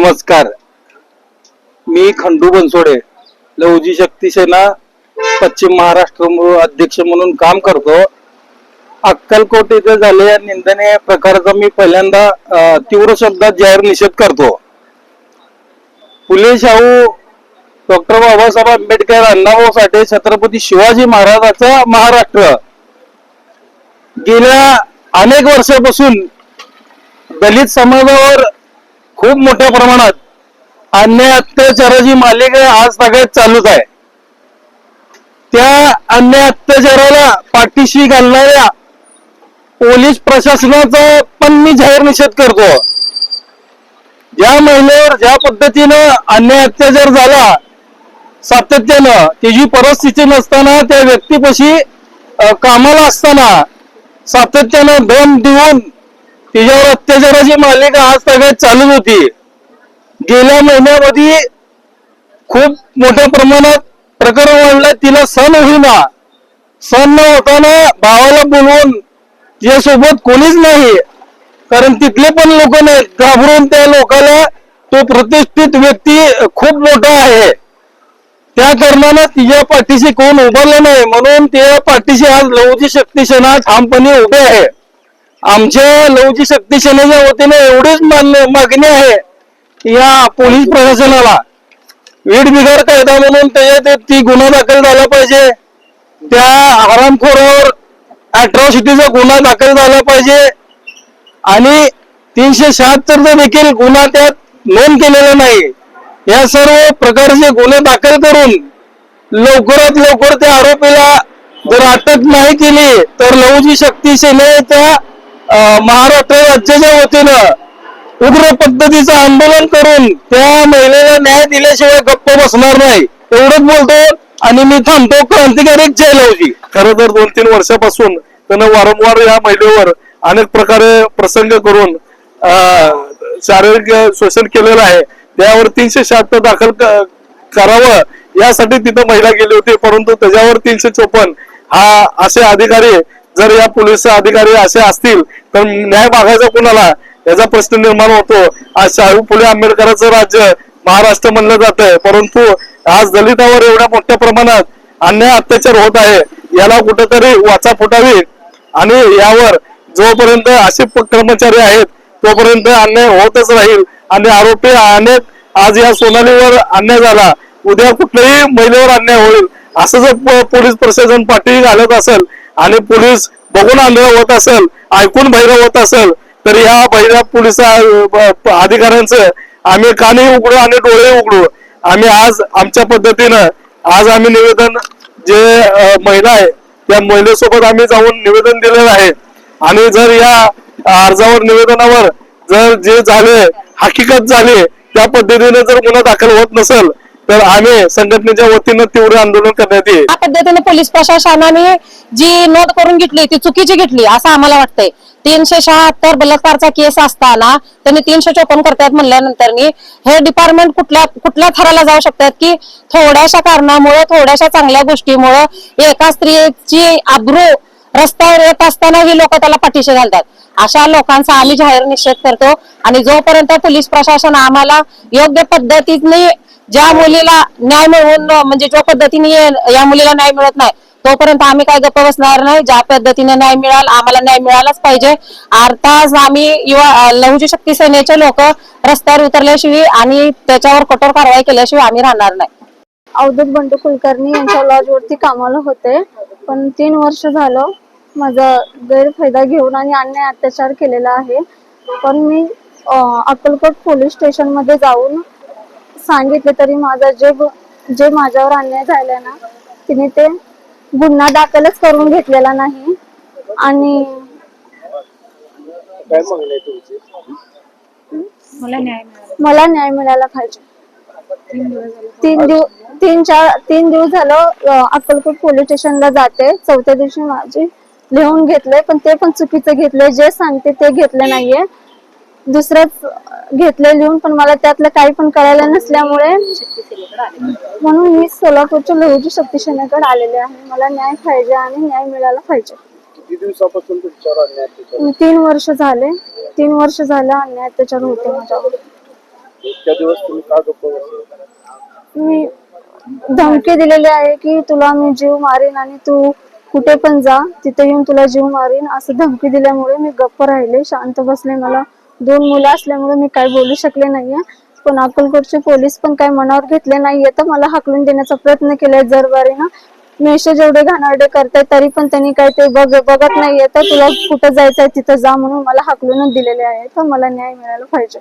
नमस्कार. मी खंडू बनसोडे लवजी शक्ती सेना पश्चिम महाराष्ट्र अध्यक्ष म्हणून काम करतो. अक्कलकोट इथे झालेल्या निंदनीय प्रकाराचा मी पहिल्यांदा तीव्र शब्दात जाहीर निषेध करतो. फुले शाहू डॉक्टर बाबासाहेब आंबेडकर अण्णाभाऊ साठे छत्रपती शिवाजी महाराजाचा महाराष्ट्र. गेल्या अनेक वर्षापासून दलित समाजावर खूप मोठ्या प्रमाणात अन्याय अत्याचाराची मालिका आज सगळ्यात चालूच आहे. त्या अन्याय अत्याचाराला पाठीशी घालणाऱ्या पोलीस प्रशासनाचा पण मी जाहीर निषेध करतो. ज्या महिलेवर ज्या पद्धतीनं अन्याय अत्याचार झाला सातत्यानं तिची परिस्थिती नसताना त्या व्यक्तीपाशी कामाला असताना सातत्यानं दम देऊन तिच्यावर अत्याचाराची मालिका आज सगळ्यात चालूच होती? गेल्या महिन्यामध्ये खूप मोठ्या प्रमाणात प्रकरण वाढलं. तिला सण होईना सण न होताना भावाला बोलवून तिच्यासोबत कोणीच नाही. कारण तिथले पण लोक नाहीत. घाबरून त्या लोकाला तो प्रतिष्ठित व्यक्ती खूप मोठा आहे. त्या कारणानं तिच्या पाठीशी कोण उभारलं नाही. म्हणून त्या पाठीशी आज लवची शक्ती सेना ठामपणे उभे आहे. आमच्या लवजी शक्ती सेनेच्या वतीने एवढीच मागणी आहे या पोलीस प्रशासनाला वीड बिघाड कायदा म्हणून त्याच्यात ती गुन्हा दाखल झाला पाहिजे. त्या हरामखोरावर अट्रॉसिटीचा गुन्हा दाखल झाला पाहिजे. आणि तीनशे शहात्तरचा देखील गुन्हा त्यात नोंद केलेला नाही. या सर्व प्रकारचे गुन्हे दाखल करून लवकरात लवकर त्या आरोपीला जर अटक नाही केली तर लवजी शक्ती सेनेच्या महाराष्ट्र राज्याच्या वतीनं उग्र पद्धतीचं आंदोलन करून त्या महिलेला न्याय दिल्याशिवाय गप्प बसणार नाही. एवढंच बोलतो आणि मी थांबतो क्रांतिकारी जयलवजी खरं तर दोन तीन वर्षापासून त्यानं वारंवार या महिलेवर अनेक प्रकारे प्रसंग करून शारीरिक शोषण केलेलं आहे. त्यावर तीनशे शहात्तर दाखल करावं यासाठी तिथं महिला गेली होती परंतु त्याच्यावर तीनशे चोपन्न हा असे अधिकारी जर या पोलीस अधिकारी असे असतील तर न्याय मागायचा कुणाला? याचा प्रश्न निर्माण होतो. आज शाहू फुले आंबेडकरांचं राज्य महाराष्ट्र म्हणलं जात आहे परंतु आज दलितावर एवढ्या मोठ्या प्रमाणात अन्याय अत्याचार होत आहे याला कुठेतरी वाचा फुटावी. आणि यावर जोपर्यंत असे कर्मचारी आहेत तोपर्यंत अन्याय होतच राहील. आणि आरोपी अनेक आज या सोनालीवर अन्याय झाला. उद्या कुठल्याही महिलेवर अन्याय होईल. असं जर प- पोलीस प्रशासन पाठी घालत असेल आणि पोलीस बघून आंधळ होत असेल ऐकून भैरव होत असेल तर या बहिरा पोलीस प- अधिकाऱ्यांचं आम्ही कानही उघडू आणि डोळे उघडू. आम्ही आज आमच्या पद्धतीनं आज आम्ही निवेदन जे महिला आहे त्या महिलेसोबत आम्ही जाऊन निवेदन दिलेलं आहे. आणि जर या अर्जावर निवेदनावर जर जे झाले हकीकत झाली त्या पद्धतीने जर गुन्हा दाखल होत नसेल तर आम्ही संघटनेच्या वतीनं तीव्र आंदोलन करण्यात येईल. त्या पद्धतीने पोलीस प्रशासनाने जी नोंद करून घेतली ती चुकीची घेतली असं आम्हाला वाटतंय. तीनशे शहात्तर बलात्कारचा केस असताना त्यांनी तीनशे चोपन्न करतात म्हणल्यानंतर हे डिपार्टमेंट कुठल्या कुठल्या थराला जाऊ शकतात की थोड्याशा कारणामुळे थोड्याशा चांगल्या गोष्टीमुळे एका स्त्रीची आब्रू रस्त्यावर येत असताना ही लोक त्याला पाठीशी घालतात. अशा लोकांचा आम्ही जाहीर निषेध करतो आणि जोपर्यंत पोलीस प्रशासन आम्हाला योग्य पद्धतीने ज्या मुलीला न्याय मिळवून म्हणजे ज्या पद्धतीने या मुलीला न्याय मिळत नाही तोपर्यंत आम्ही काय गप्प बसणार नाही. ज्या पद्धतीने न्याय मिळाल आम्हाला न्याय मिळालाच पाहिजे. अर्थात आम्ही युवा अं, लहुजी शक्ती सेनेचे लोक रस्त्यावर उतरल्याशिवाय आणि त्याच्यावर कठोर कारवाई केल्याशिवाय आम्ही राहणार नाही. अवधूत बंडू कुलकर्णी यांच्या लॉजवरती कामाला होते. पण तीन वर्ष झालं माझा गैरफायदा घेऊन आणि अन्याय अत्याचार केलेला आहे. पण मी अक्कलकोट पोलीस स्टेशनमध्ये जाऊन सांगितले तरी माझा जे जे माझ्यावर अन्याय झालाय ना तिने ते गुन्हा दाखलच करून घेतलेला नाही. आणि मला न्याय मिळाला. पाहिजे. तीन दिवस तीन चार तीन दिवस झालं अं, अक्कलकोट पोलीस स्टेशनला जाते. चौथ्या दिवशी माझी लिहून घेतले पण ते पण चुकीचं घेतले जे सांगते ते घेतले नाहीये. दुसरंच घेतले लिहून पण मला त्यातलं काही पण कळायला नसल्यामुळे म्हणून मी सोलापूरच्या लहुजी शक्ती सेनेकडे आलेले आहे. मला न्याय पाहिजे आणि न्याय मिळाला पाहिजे. तीन वर्ष झाले. तीन वर्ष झाले अन्याय अत्याचार होते माझ्यावर. मी धमकी दिलेली आहे की तुला मी जीव मारीन आणि तू कुठे पण जा तिथे येऊन तुला जीव मारीन असं धमकी दिल्यामुळे मी गप्प राहिले शांत बसले मला दोन मुलं असल्यामुळे मी काय बोलू शकले नाहीये. पण अक्कलकोटचे पोलीस पण काय मनावर घेतले नाहीये तर मला हाकलून देण्याचा प्रयत्न केलाय जरबारीनं मेशे जेवढे घाणारडे करताय तरी पण त्यांनी काय ते बघ बघत नाहीये तर तुला कुठं जायचंय तिथं जा म्हणून मला हाकलूनच दिलेले आहे तर मला न्याय मिळायला पाहिजे.